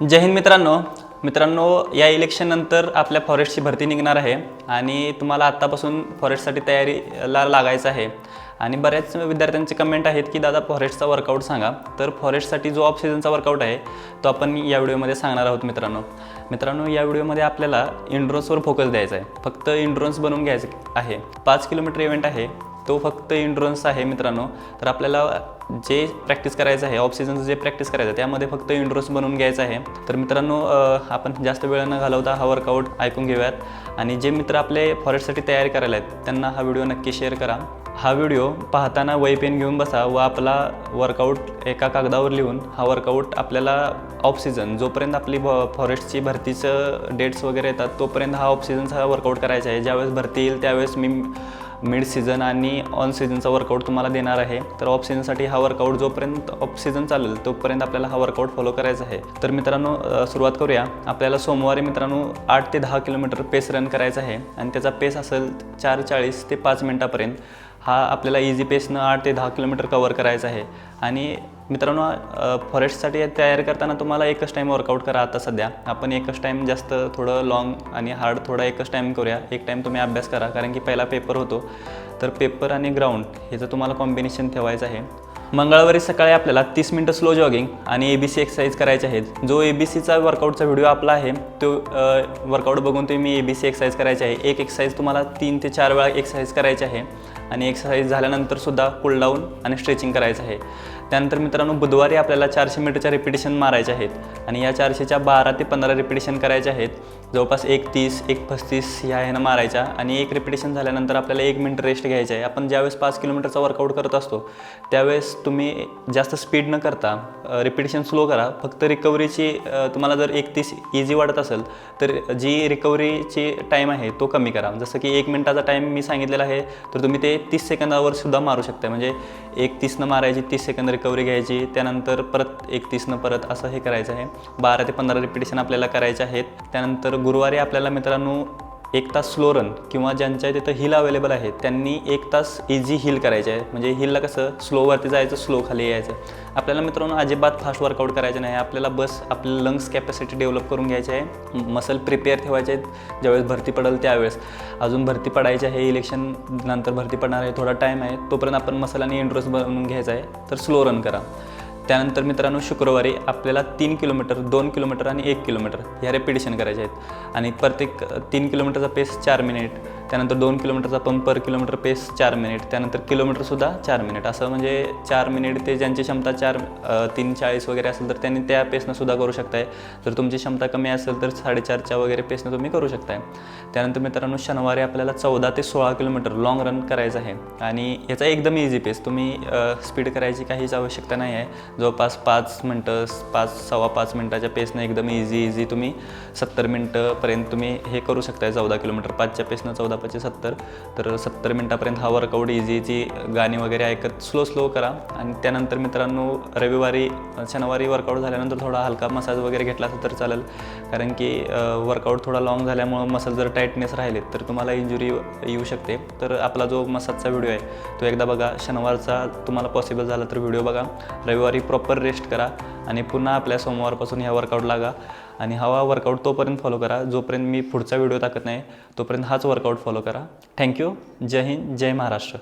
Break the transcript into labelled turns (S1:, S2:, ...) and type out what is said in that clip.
S1: जय हिंद मित्रांनो. मित्रांनो या इलेक्शननंतर आपल्या फॉरेस्टची भरती निघणार आहे आणि तुम्हाला आत्तापासून फॉरेस्टसाठी तयारीला लागायचं आहे. आणि बऱ्याच विद्यार्थ्यांचे कमेंट आहेत की दादा फॉरेस्टचा वर्कआउट सांगा. तर फॉरेस्टसाठी जो ऑफ सीझनचा वर्कआउट आहे तो आपण या व्हिडिओमध्ये सांगणार आहोत मित्रांनो. मित्रांनो या व्हिडिओमध्ये आपल्याला इंड्रोन्सवर फोकस द्यायचा आहे. फक्त इंड्रोन्स बनवून घ्यायचं आहे. पाच किलोमीटर इव्हेंट आहे तो फक्त इंड्रोन्स आहे मित्रांनो. तर आपल्याला जे प्रॅक्टिस करायचं आहे ऑफ सीझनचं जे प्रॅक्टिस करायचं आहे त्यामध्ये फक्त इंडोर्स बनवून घ्यायचं आहे. तर मित्रांनो आपण जास्त वेळ न घालवता हा वर्कआउट ऐकून घेऊयात. आणि जे मित्र आपले फॉरेस्टसाठी तयारी करायला आहेत त्यांना हा व्हिडिओ नक्की शेअर करा. हा व्हिडिओ पाहताना वही पेन घेऊन बसा व आपला वर्कआउट एका कागदावर लिहून हा वर्कआउट आपल्याला ऑफ सीझन जोपर्यंत आपली फॉरेस्टची भरतीचं डेट्स वगैरे येतात तोपर्यंत हा ऑफ सीझनचा वर्कआउट करायचा आहे. ज्यावेळेस भरती येईल त्यावेळेस मी मिड सीझन आणि ऑन सीझनचा वर्कआउट तुम्हाला देणार आहे. तर ऑफ सीझनसाठी हा वर्कआउट जोपर्यंत ऑफ सीझन चालेल तोपर्यंत आपल्याला हा वर्कआउट फॉलो करायचा आहे. तर मित्रांनो सुरुवात करूया. आपल्याला सोमवारी मित्रांनो आठ ते दहा किलोमीटर पेस रन करायचा आहे आणि त्याचा पेस असेल चार चाळीस ते पाच मिनटापर्यंत. हा आपल्याला इझी पेसनं आठ ते दहा किलोमीटर कवर करायचा आहे. आणि मित्रांनो फॉरेस्टसाठी तयारी करताना तुम्हाला एकच टाईम वर्कआउट करा आता सध्या. आपण एकच टाईम जास्त थोडं लॉंग आणि हार्ड थोडा एकच टाईम करूया. एक टाईम तुम्ही अभ्यास करा कारण की पहिला पेपर होतो. तर पेपर आणि ग्राउंड ह्याचं तुम्हाला कॉम्बिनेशन ठेवायचं आहे. मंगळवारी सकाळी आपल्याला तीस मिनटं स्लो जॉगिंग आणि ए बी सी एक्सरसाइज करायचे आहेत. जो ए बी सीचा वर्कआउटचा व्हिडिओ आपला आहे तो वर्कआउट बघून तुम्ही ए बी सी एक्सरसाइज करायचे आहे. एक एक्सरसाइज तुम्हाला तीन ते चार वेळा एक्सरसाइज करायची आहे. आणि एक्सरसाइज झाल्यानंतरसुद्धा सुद्धा डाऊन आणि स्ट्रेचिंग करायचं आहे. त्यानंतर मित्रांनो बुधवारी आपल्याला चारशे मीटरच्या रिपिटेशन मारायच्या आहेत आणि या चारशेच्या बारा ते पंधरा रिपिटेशन करायच्या आहेत. जवळपास एक तीस एक पस्तीस ह्या ह्यानं मारायच्या आणि एक रिपिटेशन झाल्यानंतर आपल्याला एक मिनिट रेस्ट घ्यायचा आहे. आपण ज्यावेळेस पाच किलोमीटरचा वर्कआउट करत असतो त्यावेळेस तुम्ही जास्त स्पीड न करता रिपिटेशन स्लो करा. फक्त रिकव्हरीची तुम्हाला जर एक तीस इझी वाटत असेल तर जी रिकव्हरीची टाईम आहे तो कमी करा. जसं की एक मिनिटाचा टाईम मी सांगितलेला आहे तर तुम्ही ते तीस सेकंदावर सुद्धा मारू शकता. म्हणजे एक तीसनं मारायची तीस सेकंद रिकव्हरी घ्यायची त्यानंतर परत एकतीसनं परत असं हे करायचं आहे. बारा ते पंधरा रिपिटेशन आपल्याला करायचे आहेत. त्यानंतर गुरुवारी आपल्याला मित्रांनो एक तास स्लो रन किंवा ज्यांच्या तिथं हिल अवेलेबल आहे त्यांनी एक तास इझी हिल करायचे आहे म्हणजे हिलला कसं स्लोवरती जायचं स्लो खाली यायचं. आपल्याला मित्रांनो अजिबात फास्ट वर्कआउट करायचं नाही. आपल्याला बस आपलं लंग्स कॅपॅसिटी डेव्हलप करून घ्यायची आहे. मसल प्रिपेअर ठेवायचे आहेत. ज्यावेळेस भरती पडेल त्यावेळेस. अजून भरती पडायची आहे इलेक्शन नंतर भरती पडणार आहे थोडा टाईम आहे. तोपर्यंत आपण मसल आणि इंट्रोस बनवून घ्यायचा आहे. तर स्लो रन करा. त्यानंतर मित्रांनो शुक्रवारी आपल्याला तीन किलोमीटर दोन किलोमीटर आणि एक किलोमीटर ह्या रेपिटेशन करायचे आहेत. आणि प्रत्येक तीन किलोमीटरचा पेस चार मिनिट त्यानंतर दोन किलोमीटरचा पण पर किलोमीटर पेस चार मिनिट त्यानंतर किलोमीटरसुद्धा चार मिनिट असं म्हणजे चार मिनिट ते ज्यांची क्षमता चार तीन चाळीस वगैरे असेल तर त्यांनी त्या पेसनंसुद्धा करू शकताय. जर तुमची क्षमता कमी असेल तर साडेचारच्या वगैरे पेसनं तुम्ही करू शकताय. त्यानंतर मित्रांनो शनिवारी आपल्याला चौदा ते सोळा किलोमीटर लॉंग रन करायचं आहे. आणि याचा एकदम इझी पेस तुम्ही स्पीड करायची काहीच आवश्यकता नाही आहे जवळपास पाच मिनटं पाच सव्वा पाच मिनटाच्या पेसनं एकदम इझी इझी तुम्ही सत्तर मिनटंपर्यंत तुम्ही हे करू शकताय चौदा किलोमीटर. पाचच्या पेसनं चौदा पाचशे सत्तर. तर सत्तर मिनटापर्यंत हा वर्कआउट इझी इझी गाणी वगैरे ऐकत स्लो स्लो करा. आणि त्यानंतर मित्रांनो रविवारी शनिवारी वर्कआउट झाल्यानंतर थोडा हलका मसाज वगैरे घेतला असेल तर चालेल. कारण की वर्कआउट थोडा लॉंग झाल्यामुळं मसल जर टाईटनेस राहिले तर तुम्हाला इंजुरी येऊ शकते. तर आपला जो मसाजचा व्हिडिओ आहे तो एकदा बघा. शनिवारचा तुम्हाला पॉसिबल झाला तर व्हिडिओ बघा. रविवारी प्रॉपर रेस्ट करा. आणि पुन्हा आपल्या सोमवारपासून ह्या वर्कआउट लागा. आणि हवा वर्कआउट तोपर्यंत फॉलो करा. जोपर्यंत मी पुढचा व्हिडिओ टाकत नाही तोपर्यंत हाच वर्कआउट फॉलो करा. थँक्यू जय हिंद. जय महाराष्ट्र.